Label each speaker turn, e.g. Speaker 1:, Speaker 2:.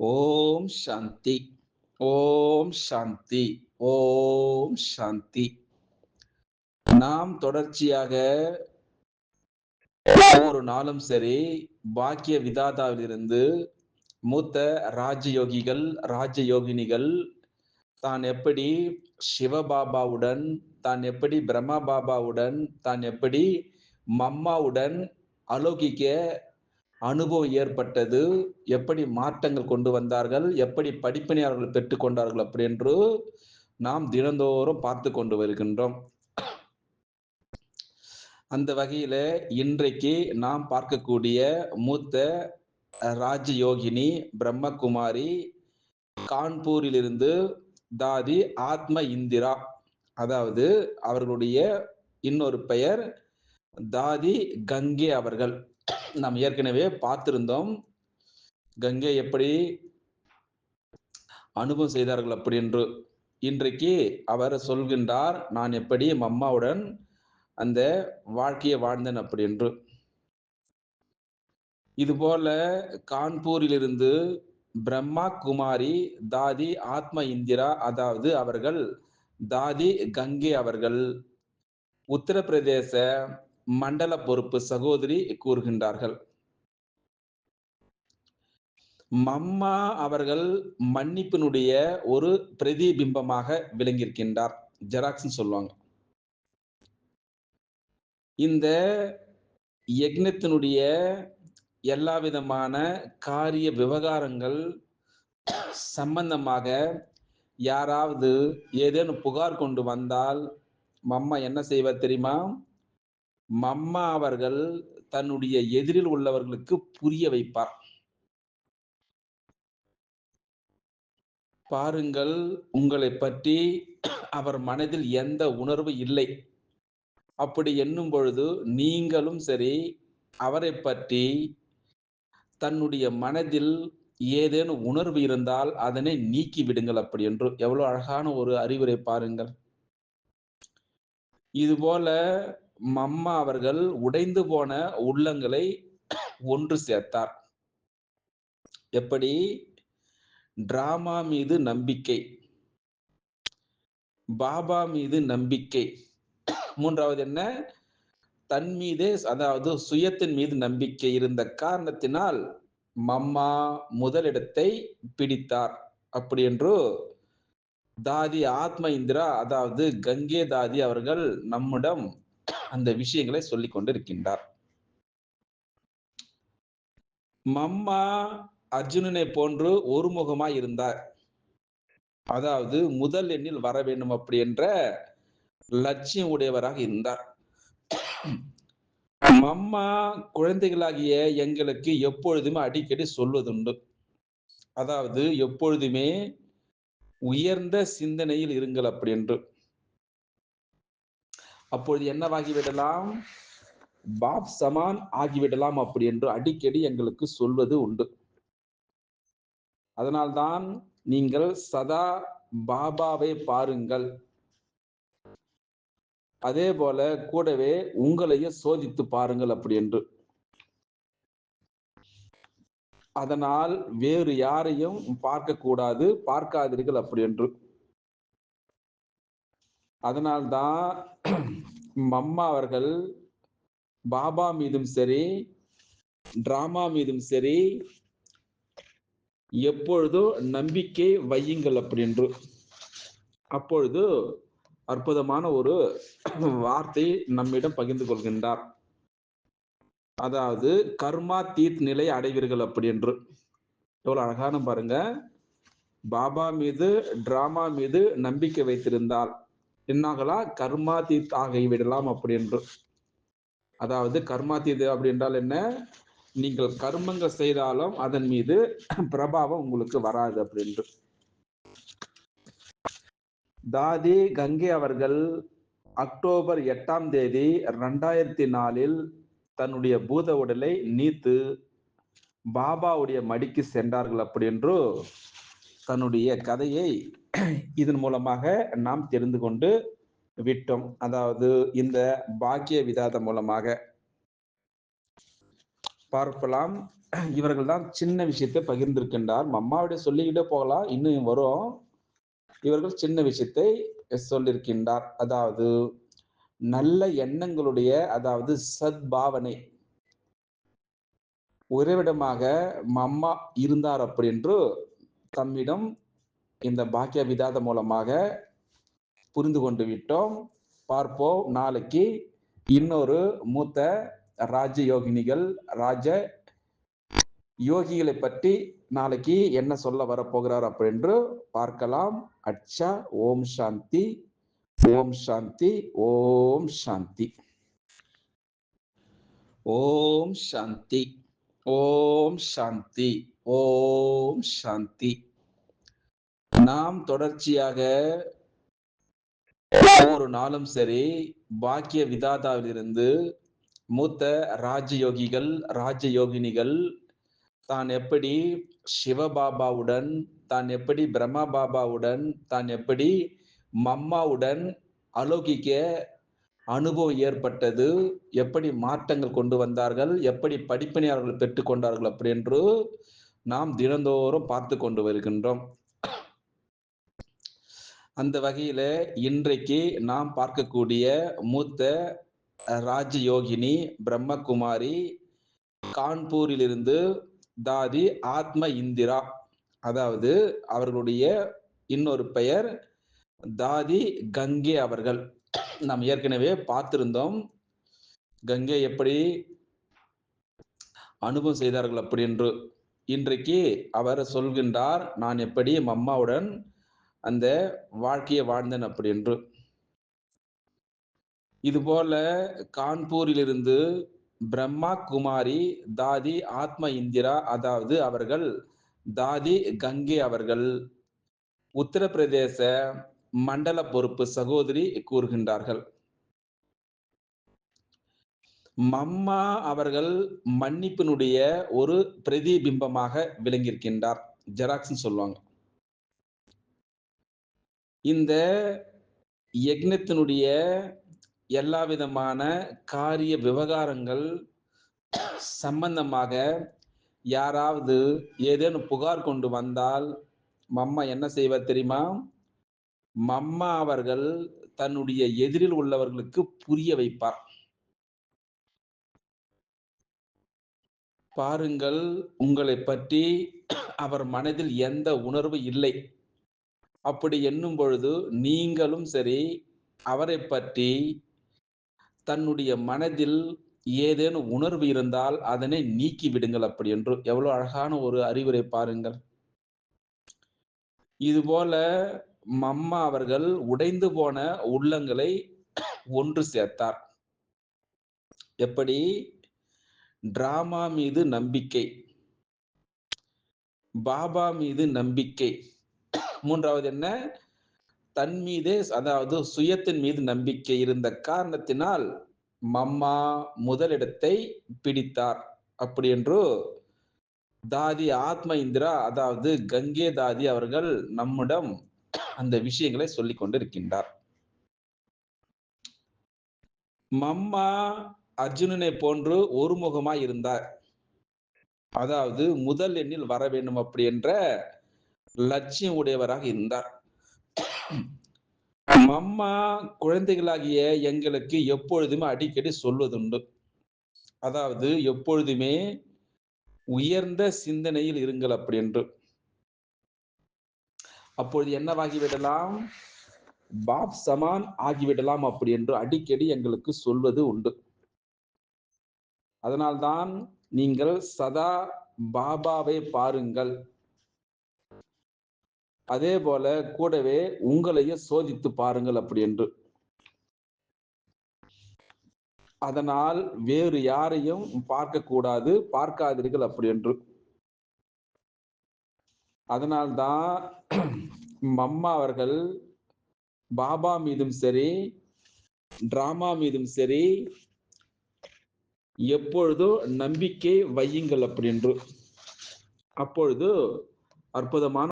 Speaker 1: ஓம் சாந்தி. ஓம் சாந்தி. ஓம் சாந்தி. நாம் தொடர்ச்சியாக ஒவ்வொரு நாளும் சரி பாக்கிய விதாதாவிலிருந்து மூத்த ராஜயோகிகள் ராஜயோகினிகள் தான் எப்படி சிவபாபாவுடன் தான் எப்படி பிரம்மா பாபாவுடன் தான் எப்படி மம்மாவுடன் அலோகிக்க அனுபவம் ஏற்பட்டது. எப்படி மாற்றங்கள் கொண்டு வந்தார்கள்? எப்படி படிப்பினை அவர்கள் பெற்றுக்கொண்டார்கள் அப்படி என்று நாம் தினந்தோறும் பார்த்து கொண்டு வருகின்றோம். அந்த வகையில இன்றைக்கு நாம் பார்க்கக்கூடிய மூத்த ராஜயோகினி பிரம்மகுமாரி கான்பூரிலிருந்து தாதி ஆத்ம இந்திரா. அதாவது அவர்களுடைய இன்னொரு பெயர் தாதி கங்கே அவர்கள். நாம் ஏற்கனவே பார்த்திருந்தோம். கங்கை எப்படி அனுபவம் செய்தார்கள் அப்படி என்று. இன்றைக்கு அவர் சொல்கின்றார் நான் எப்படி அம்மாவுடன் அந்த வாழ்க்கையை வாழ்ந்தேன் அப்படி என்று. இதுபோல கான்பூரிலிருந்து பிரம்மா குமாரி தாதி ஆத்ம இந்திரா அதாவது அவர்கள் தாதி கங்கை அவர்கள் உத்தரப்பிரதேச மண்டல பொறுப்பு சகோதரி கூறுகின்றார்கள். மம்மா அவர்கள் மன்னிப்பினுடைய ஒரு பிரதிபிம்பமாக விளங்கியிருக்கின்றார். ஜெராக்ஸ் சொல்லுவாங்க. இந்த யக்னத்தினுடைய எல்லா விதமான காரிய விவகாரங்கள் சம்பந்தமாக யாராவது ஏதேனும் புகார் கொண்டு வந்தால் மம்மா என்ன செய்வார் தெரியுமா? மம்மா அவர்கள் தன்னுடைய எதிரில் உள்ளவர்களுக்கு புரிய வைப்பார். பாருங்கள் உங்களை பற்றி அவர் மனதில் எந்த உணர்வு இல்லை. அப்படி எண்ணும் பொழுது நீங்களும் சரி அவரை பற்றி தன்னுடைய மனதில் ஏதேனும் உணர்வு இருந்தால் அதனை நீக்கி விடுங்கள் அப்படி என்று. எவ்வளவு அழகான ஒரு அறிவுரை பாருங்கள். இதுபோல மம்மா அவர்கள் உடைந்து போன உள்ளங்களை ஒன்று சேர்த்தார். எப்படி? டிராமா மீது நம்பிக்கை. பாபா மீது நம்பிக்கை. மூன்றாவது என்ன? தன் மீதே அதாவது சுயத்தின் மீது நம்பிக்கை இருந்த காரணத்தினால் மம்மா முதலிடத்தை பிடித்தார். அப்படி என்று தாதி ஆத்ம இந்திரா அதாவது கங்கே தாதி அவர்கள் நம்மிடம் அந்த விஷயங்களை சொல்லிக் கொண்டிருக்கின்றார் மம்மா அர்ஜுனனை போன்று ஒருமுகமா இருந்தார். அதாவது முதல் எண்ணில் வர வேண்டும் அப்படி என்ற லட்சியம் உடையவராக இருந்தார். மம்மா குழந்தைகளாகிய எங்களுக்கு எப்பொழுதுமே அடிக்கடி சொல்வதுண்டு. அதாவது எப்பொழுதுமே உயர்ந்த சிந்தனையில் இருங்கள் அப்படி என்று. அப்பொழுது என்னவாகிவிடலாம்? பாப் சமான் ஆகிவிடலாம் அப்படி என்று அடிக்கடி எங்களுக்கு சொல்வது உண்டு. அதனால்தான் நீங்கள் சதா பாபாவை பாருங்கள். அதே போல கூடவே உங்களையும் சோதித்து பாருங்கள் அப்படி என்று. அதனால் வேறு யாரையும் பார்க்க கூடாது பார்க்காதீர்கள் அப்படி என்று. அதனால்தான் மம்மா அவர்கள் பாபா மீதும் சரி டிராமா மீதும் சரி எப்பொழுதும் நம்பிக்கை வையுங்கள் அப்படி என்று அப்பொழுது அற்புதமான ஒரு வார்த்தை நம்மிடம் பகிர்ந்து கொள்கின்றார். அதாவது கர்மா தீத் நிலை அடைவீர்கள் அப்படி என்று எவ்வளவு அழகான பாருங்க. பாபா மீது டிராமா மீது நம்பிக்கை வைத்திருந்தால். என்னாகலாம் கர்மா தீத் ஆகிவிடலாம் அப்படி என்று அதாவது கர்மாதீத் அப்படின்றால் அப்படி என்றால் என்ன? நீங்கள் கர்மங்கள் செய்தாலும் அதன் மீது பிரபாவம் உங்களுக்கு வராது அப்படி என்று தாதி கங்கை அவர்கள் அக்டோபர் எட்டாம் தேதி ரெண்டாயிரத்தி நாலில் தன்னுடைய பூத உடலை நீத்து பாபாவுடைய மடிக்கு சென்றார்கள் அப்படின்று தன்னுடைய கதையை இதன் மூலமாக நாம் தெரிந்து கொண்டு விட்டோம். அதாவது இந்த பாக்கிய விதாத மூலமாக பார்க்கலாம். இவர்கள் தான் சின்ன விஷயத்தை பகிர்ந்திருக்கின்றார். மம்மாவிட சொல்லிக்கிட்டே போகலாம். இன்னும் வரும். இவர்கள் சின்ன விஷயத்தை சொல்லியிருக்கின்றார் அதாவது நல்ல எண்ணங்களுடைய அதாவது சத்பாவனை. உறைவிடமாக மம்மா இருந்தார் அப்படி என்று தம்மிடம் இந்த பாக்கிய விதாத மூலமாக புரிந்து கொண்டு விட்டோம். பார்ப்போம். நாளைக்கு இன்னொரு மூத்த ராஜ யோகினிகள் ராஜ யோகிகளை பற்றி நாளைக்கு என்ன சொல்ல வரப்போகிறார் என்று பார்க்கலாம். அச்சா ஓம் சாந்தி. ஓம் சாந்தி. ஓம் சாந்தி. ஓம் சாந்தி. ஓம் சாந்தி. ஓம் சாந்தி. நாம் தொடர்ச்சியாக ஒவ்வொரு நாளும் சரி பாக்கிய விதாதாவிலிருந்து மூத்த ராஜயோகிகள் ராஜயோகினிகள் தான் எப்படி சிவபாபாவுடன் தான் எப்படி பிரம்மா பாபாவுடன் தான் எப்படி மம்மாவுடன் அலோகிக்க அனுபவம் ஏற்பட்டது எப்படி மாற்றங்கள் கொண்டு வந்தார்கள் எப்படி படிப்பினை அவர்கள் பெற்றுக்கொண்டார்கள் அப்படி என்று நாம் தினந்தோறும் பார்த்து கொண்டு வருகின்றோம். அந்த வகையில இன்றைக்கு நாம் பார்க்கக்கூடிய மூத்த ராஜயோகினி பிரம்மகுமாரி கான்பூரிலிருந்து தாதி ஆத்ம இந்திரா. அதாவது அவர்களுடைய இன்னொரு பெயர் தாதி கங்கை அவர்கள். நாம் ஏற்கனவே பார்த்திருந்தோம். கங்கை எப்படி அனுபவம் செய்தார்கள் அப்படி என்று இன்றைக்கு அவர் சொல்கின்றார் நான் எப்படி அம்மாவுடன் அந்த வாழ்க்கையை வாழ்ந்தன் அப்படி என்று. இதுபோல கான்பூரிலிருந்து பிரம்மா குமாரி தாதி ஆத்ம இந்திரா அதாவது அவர்கள் தாதி கங்கை அவர்கள் உத்தரப்பிரதேச மண்டல பொறுப்பு சகோதரி கூறுகின்றார்கள். மம்மா அவர்கள் மன்னிப்பினுடைய ஒரு பிரதிபிம்பமாக விளங்கியிருக்கின்றார். ஜெராக்ஸ் சொல்லுவாங்க. இந்த யக்னத்தினுடைய எல்லா விதமான காரிய விவகாரங்கள் சம்பந்தமாக யாராவது ஏதேனும் புகார் கொண்டு வந்தால் மம்மா என்ன செய்வார் தெரியுமா? மம்மா அவர்கள் தன்னுடைய எதிரில் உள்ளவர்களுக்கு புரிய வைப்பார். பாருங்கள் உங்களை பற்றி அவர் மனதில் எந்த உணர்வு இல்லை. அப்படி எண்ணும் பொழுது நீங்களும் சரி அவரை பற்றி தன்னுடைய மனதில் ஏதேனும் உணர்வு இருந்தால் அதனை நீக்கி விடுங்கள் அப்படி என்று. எவ்வளவு அழகான ஒரு அறிவுரை பாருங்கள். இதுபோல மம்மா அவர்கள் உடைந்து போன உள்ளங்களை ஒன்று சேர்த்தார். எப்படி? டிராமா மீது நம்பிக்கை. பாபா மீது நம்பிக்கை. மூன்றாவது என்ன? தன் மீதே அதாவது சுயத்தின் மீது நம்பிக்கை இருந்த காரணத்தினால் மம்மா முதலிடத்தை பிடித்தார். அப்படி என்று தாதி ஆத்ம இந்திரா அதாவது கங்கே தாதி அவர்கள் நம்மிடம் அந்த விஷயங்களை சொல்லிக் கொண்டிருக்கின்றார். மம்மா அர்ஜுனனை போன்று ஒருமுகமாய் இருந்தார். அதாவது முதல் எண்ணில் வர வேண்டும் அப்படி என்ற லட்சியம் உடையவராக இருந்தார். அம்மா குழந்தைகளாகிய எங்களுக்கு எப்பொழுதுமே அடிக்கடி சொல்வதுண்டு. அதாவது எப்பொழுதுமே உயர்ந்த சிந்தனையில் இருங்கள் அப்படி என்று அப்பொழுது என்னவாகிவிடலாம்? பாப் சமான் ஆகிவிடலாம் அப்படி என்று அடிக்கடி எங்களுக்கு சொல்வது உண்டு. அதனால்தான் நீங்கள் சதா பாபாவை பாருங்கள். அதே போல கூடவே உங்களையும் சோதித்து பாருங்கள் அப்படி என்று அதனால் வேறு யாரையும் பார்க்க கூடாது பார்க்காதீர்கள் அப்படி என்று அதனால்தான் மம்மா அவர்கள் பாபா மீதும் சரி டிராமா மீதும் சரி எப்பொழுதும் நம்பிக்கை வையுங்கள் அப்படி என்று அப்பொழுது அற்புதமான